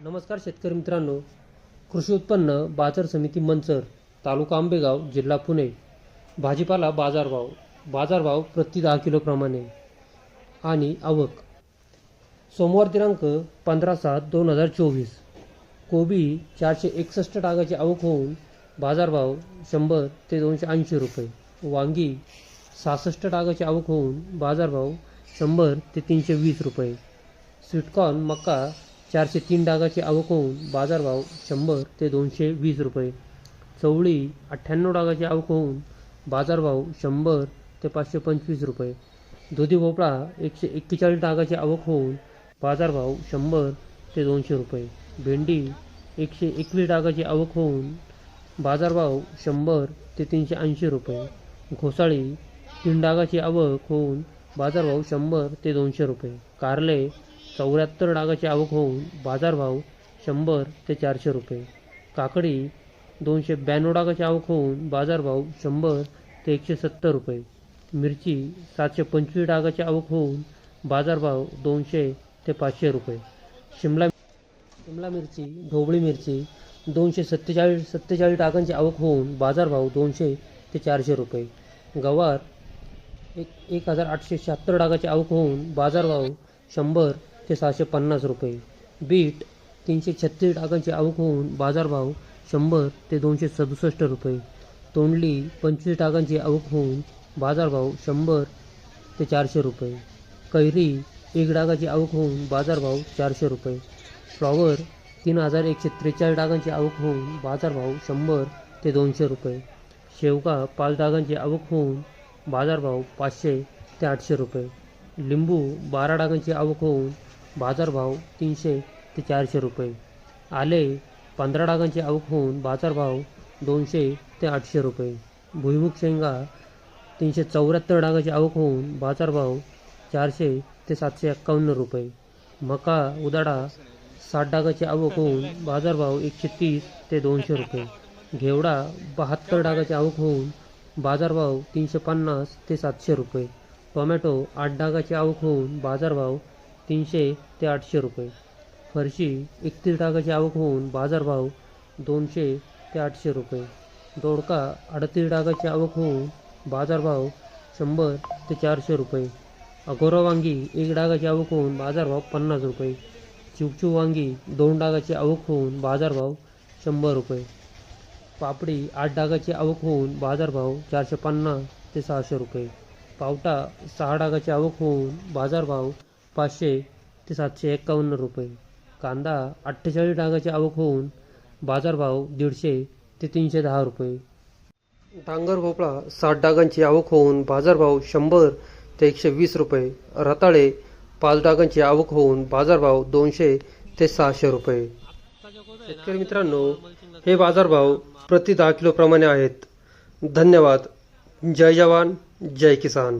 नमस्कार शेतकरी मित्रांनो. कृषी उत्पन्न बाजार समिती मंचर तालुका आंबेगाव जिल्हा पुणे. भाजीपाला बाजारभाव. बाजारभाव प्रति दहा किलोप्रमाणे आणि आवक. सोमवार दिनांक पंधरा सात दोन हजार चोवीस. कोबी चारशे एकसष्ट टाकाची आवक होऊन बाजारभाव शंभर ते दोनशे ऐंशी रुपये. वांगी सहासष्ट टाकाची आवक होऊन बाजारभाव शंभर ते तीनशे वीस रुपये. स्वीटकॉर्न मका चारशे तीन डागाची आवक होऊन बाजारभाव शंभर ते दोनशे वीस रुपये. चवळी अठ्ठ्याण्णव डागाची आवक होऊन बाजारभाव शंभर ते पाचशे पंचवीस रुपये. दुधी भोपळा एकशे एक्केचाळीस डागाची आवक होऊन बाजारभाव शंभर ते दोनशे रुपये. भेंडी एकशे एकवीस डागाची आवक होऊन बाजारभाव शंभर ते तीनशे ऐंशी रुपये. घोसाळी तीन डागाची आवक होऊन बाजारभाव शंभर ते दोनशे रुपये. कारले चौऱ्याहत्तर डागाची आवक होऊन बाजारभाव शंभर ते चारशे रुपये. काकडी दोनशे ब्याण्णव डागाची आवक होऊन बाजारभाव शंभर ते एकशे सत्तर रुपये. मिरची सातशे पंचवीस डागाची आवक होऊन बाजारभाव दोनशे ते पाचशे रुपये. शिमला शिमला मिरची ढोबळी मिरची दोनशे सत्तेचाळीस सत्तेचाळीस टाकांची आवक होऊन बाजारभाव दोनशे ते चारशे रुपये. गवार एक एक हजार आठशे शहात्तर टाकाची आवक होऊन बाजारभाव शंभर ते सहाशे पन्नास रुपये. बीट तीनशे छत्तीस टाकांची आवक होऊन बाजारभाव शंभर ते दोनशे सदुसष्ट रुपये. तोंडली पंचवीस टाकांची आवक होऊन बाजारभाव शंभर ते चारशे रुपये. कैरी एक डागाची आवक होऊन बाजारभाव चारशे रुपये. फ्लॉवर तीन हजार एकशे त्रेचाळीस डागांची आवक होऊन बाजारभाव शंभर ते दोनशे रुपये. शेवगा पाच डागांची आवक होऊन बाजारभाव पाचशे ते आठशे रुपये. लिंबू बारा डागांची आवक होऊन बाजारभाव तीनशे ते चारशे रुपये. आले पंधरा डागांची आवक होऊन बाजारभाव दोनशे ते आठशे रुपये. भुईमुग शेंगा तीनशे चौऱ्याहत्तर डागाची आवक होऊन बाजारभाव चारशे ते सातशे एक्कावन्न रुपये. मका उदाडा साठ डागाची आवक होऊन बाजारभाव एकशे तीस ते दोनशे रुपये. घेवडा बहात्तर डागाची आवक होऊन बाजारभाव तीनशे पन्नास ते सातशे रुपये. टोमॅटो आठ डागाची आवक होऊन बाजारभाव तीनशे ते आठशे रुपये. फरशी एकतीस डागाची आवक होऊन बाजारभाव दोनशे ते आठशे रुपये. दोडका अडतीस डागाची आवक होऊन बाजारभाव शंभर ते चारशे रुपये. अगोरा वांगी एक डागाची आवक होऊन बाजारभाव पन्नास रुपये. चिवचिव वांगी दोन डागाची आवक होऊन बाजारभाव शंभर रुपये. पापडी आठ डागाची आवक होऊन बाजारभाव चारशे पन्नास ते सहाशे रुपये. पावटा सहा डागाची आवक होऊन बाजारभाव पाचशे ते सातशे एक्कावन्न रुपये. कांदा अठ्ठेचाळीस डांगाची आवक होऊन बाजारभाव दीडशे ते तीनशे दहा रुपये. डांगर भोपळा साठ डागांची आवक होऊन बाजारभाव शंभर ते एकशे वीस रुपये. रताळे पाच डागांची आवक होऊन बाजारभाव दोनशे ते सहाशे रुपये. शेतकरी मित्रांनो हे बाजारभाव प्रति दहा किलोप्रमाणे आहेत. धन्यवाद. जय जवान जय किसान.